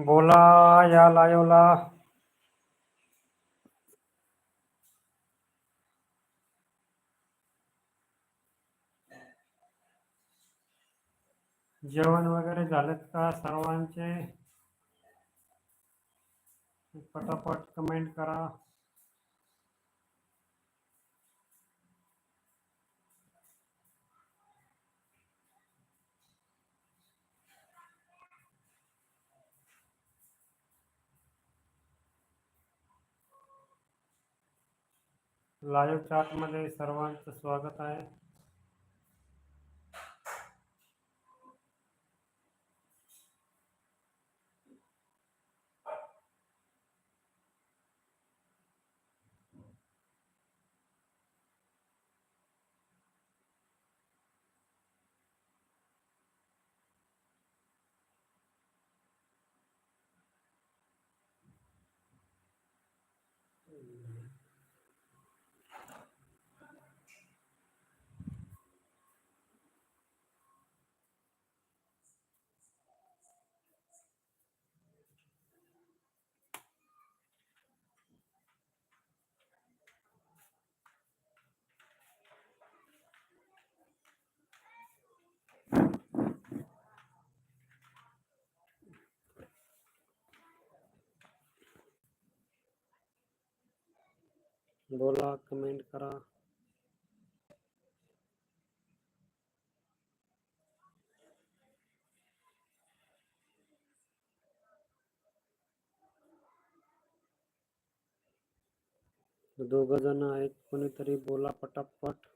बोला या लाईव्हला. जेवण वगैरे झालेत का सर्वांचे? पटापट कमेंट करा. लाईव्ह चॅटमध्ये सर्वांचं स्वागत आहे बोला कमेंट करा दोघ जण आहेत कोणीतरी बोला पटापट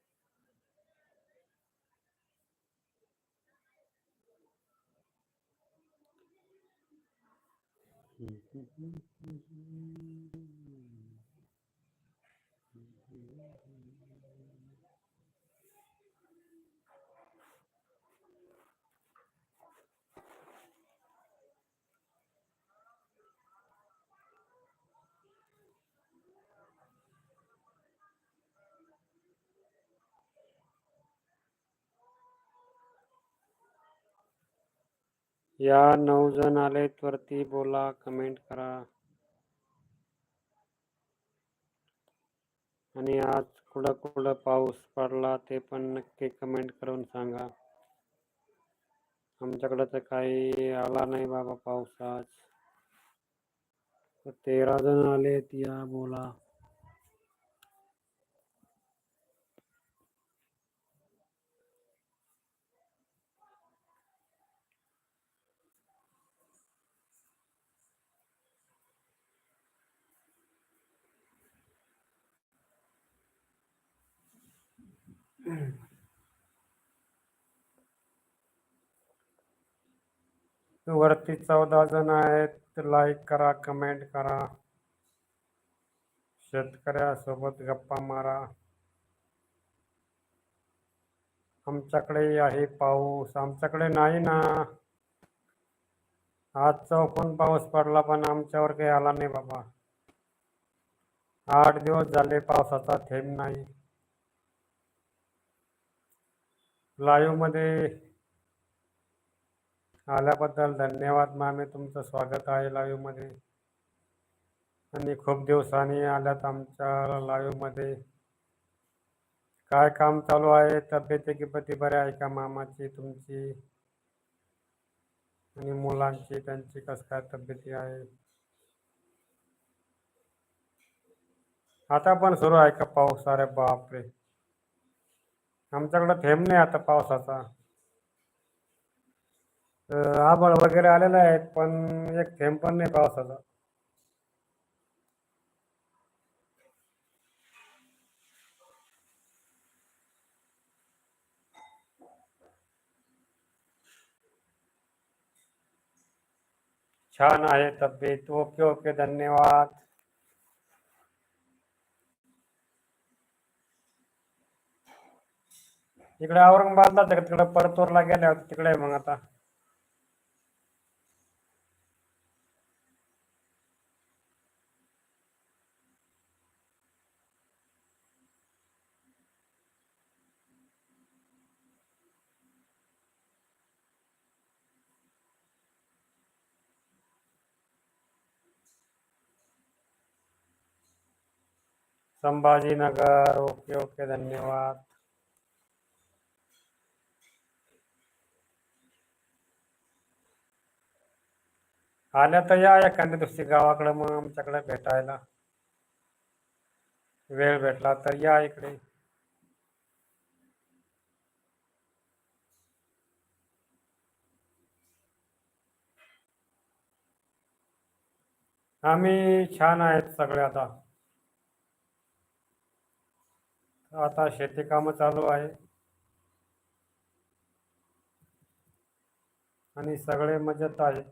या नऊ जण आलेत वरती बोला कमेंट करा. आणि आज कुठं कुठं पाऊस पडला ते पण नक्की कमेंट करून सांगा. आमच्याकडं तर काही आला नाही बाबा पाऊस आज. तर तेरा जण आलेत या बोला. वरती चौदा जण आहेत लाईक करा कमेंट करा. शेतकऱ्यासोबत गप्पा मारा. आमच्याकडे आहे पाऊस. आमच्याकडे नाही ना. आज चौकून पाऊस पडला पण आमच्यावर काही आला नाही बाबा. आठ दिवस झाले पावसाचा थेंब नाही. लाईव्हमध्ये आल्याबद्दल धन्यवाद मामे तुमचं स्वागत आहे लाईव्हमध्ये. आणि खूप दिवसांनी आल्यात आमच्या लाईव्हमध्ये. काय काम चालू आहे? तब्येती किपती बऱ्या आहे का मामाची तुमची? आणि मुलांची त्यांची कस काय तब्येती आहे? आता पण सुरू आहे का पाऊस? अरे बापरे! आमच्याकडं थेंब नाही आता पावसाचा. आबळ वगैरे आलेला आहे पण एक थेंब पण नाही पावसाचा. छान आहे तब्येत. ओके ओके धन्यवाद. Jikalau orang bantal, jikalau peratur lagi Nagar, oke oke, terima kasih. आल्या तर या एखाद्या दिवशी गावाकडे मग आमच्याकडे भेटायला. वेळ भेटला तर या इकडे. आम्ही छान आहेत सगळे आता. आता शेती काम चालू आहे. आणि सगळे मजेत आहेत.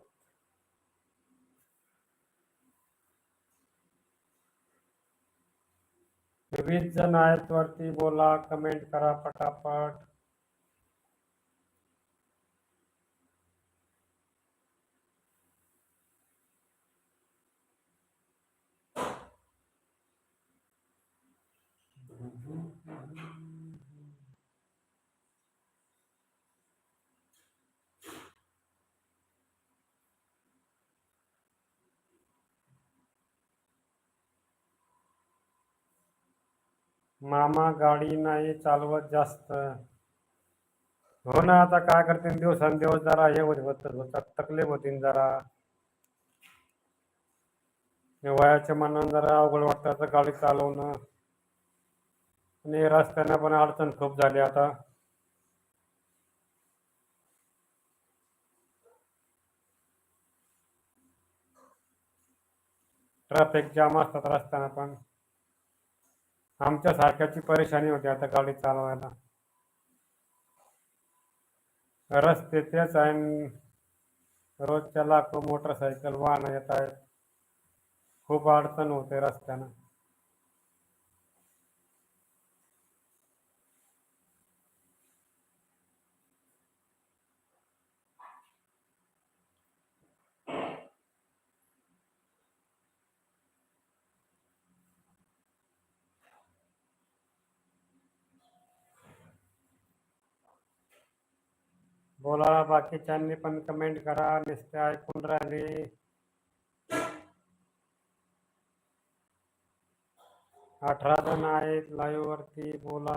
वीस जण आहेत वरती बोला कमेंट करा पटापट मामा गाडी नाही चालवत जास्त. हो ना आता काय करतील? दिवसांदिवस जरा हे होत होतात तकलीफ होती जरा. वयाच्या मनानं जरा अवघड वाटतं आता गाडी चालवणं. आणि रस्त्यानं पण अडचण खूप झाली आता. ट्रॅफिक जाम असतात रस्त्यानं पण. आमच्या सारख्याची परेशानी होती आता गाडी चालवायला. रस्ते तेच आहे रोजच्या लाखो मोटरसायकल वाहनं येत आहेत. खूप अडचण होते रस्त्यानं. बोला बाकीच्यांनी पण कमेंट करा नुसते ऐकून राहिले अठरा जण आहेत लाईव्ह वरती बोला।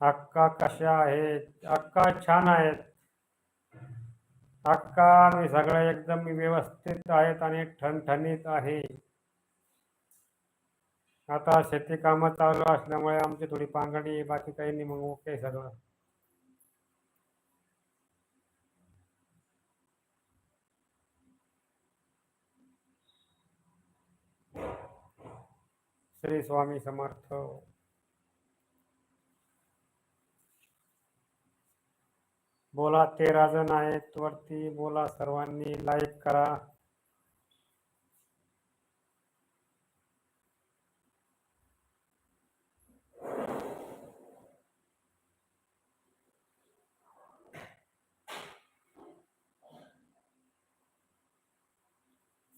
अक्का कशा आहेत अक्का छान आहेत अक्का मी सगळं एकदम व्यवस्थित आहेत आणि ठणठणीत आहे. आता शेती कामं चालू असल्यामुळे आमची थोडी पांगडी बाकी काही नाही मग ओके सगळं. श्री स्वामी समर्थ. बोला तेरा जण आहेत वरती. बोला सर्वांनी लाईक करा.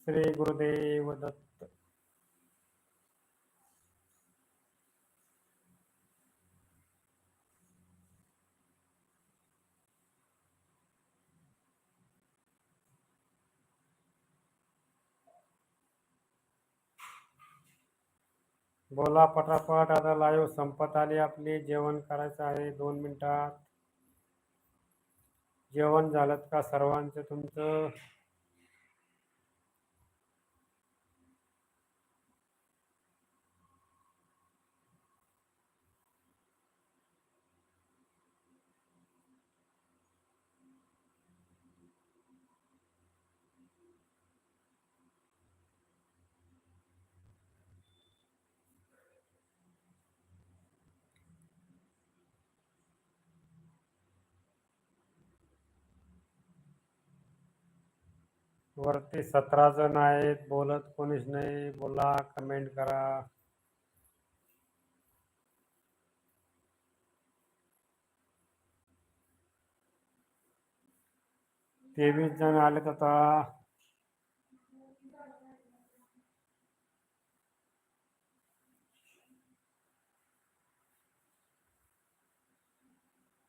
श्री गुरुदेव दत्त. बोला पटापट आता लाईव्ह संपत आली आपली. जेवण करायचं आहे दोन मिनिटात. जेवण झालं का सर्वांचं तुमचं? वरती सतरा जण आहेत. बोलत कोणीच नाही. बोला कमेंट करा. तेवीस जण आलेत आता.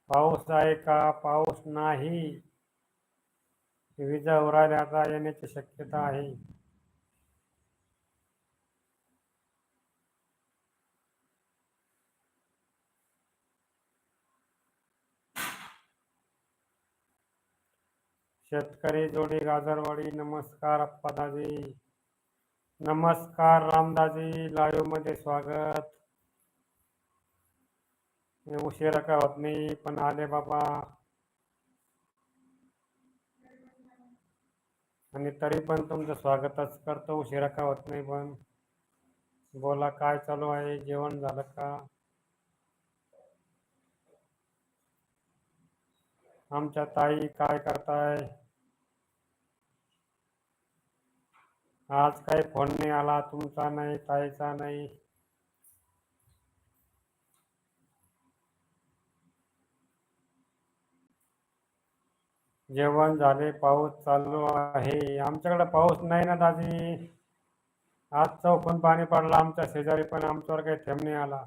पाऊस आहे का? पाऊस नाही. विजा उरायला येण्याची शक्यता आहे. शेतकरी जोडी गाजरवाडी नमस्कार अप्पादाजी. नमस्कार रामदाजी लाईव्हमध्ये स्वागत. उशिरा का होत नाही पण आले बाबा. आणि तरी पण तुमचं स्वागतच करतो. उशिरा का होत नाही पण? बोला काय चालू आहे? जेवण झालं का? आमच्या ताई काय करताय? आज काही फोन नाही आला तुमचा नाही ताईचा नाही. जेवण झाले पाऊस चालू आहे. आमच्याकडे पाऊस नाही ना दादी आज चौकून पाणी पडलं आमच्या शेजारी पण आमच्यावर काही थेंब नाही आला.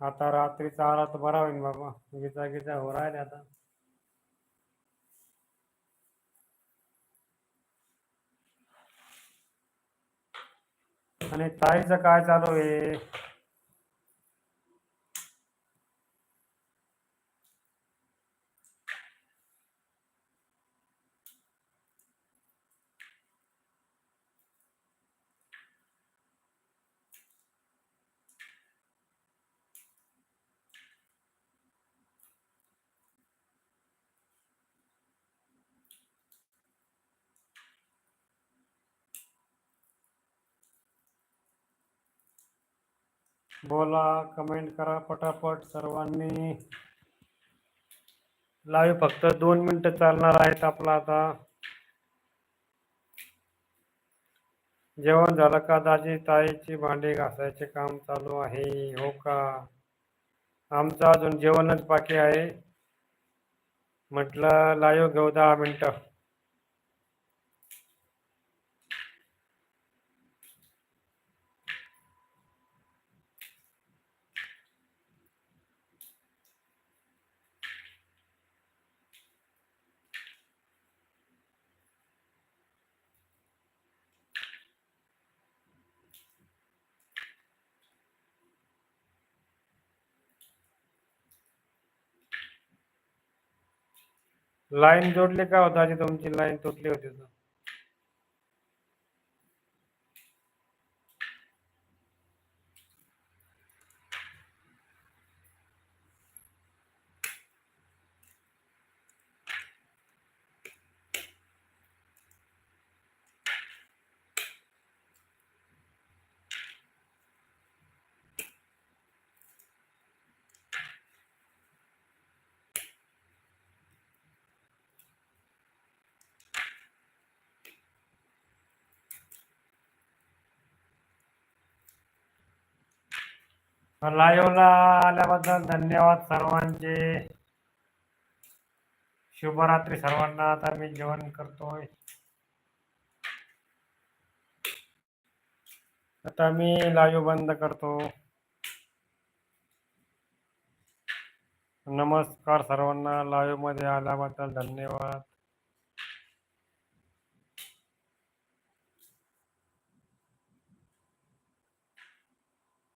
आता रात्रीचा आला तर बरा होईल बाबा. गिजा गिजा हो राहिले आता. आणि ताईचं काय चालू आहे? बोला कमेंट करा पटापट सर्वांनी. लाईव्ह फक्त दोन मिनिटं चालणार आहेत आपला आता. जेवण झालं का दाजी? ताईची भांडी घासायचे काम चालू आहे हो का? आमचं अजून जेवणच बाकी आहे. म्हटलं लाईव्ह घेऊ दहा मिनटं. लाईन जोडली का होता आधी तुमची? लाईन तुटली होती. तर लाईव्हला आल्याबद्दल धन्यवाद सर्वांचे. शुभरात्री सर्वांना. आता मी जेवण करतोय. आता मी लाईव्ह बंद करतो. नमस्कार सर्वांना. लाईव्हमध्ये आल्याबद्दल धन्यवाद.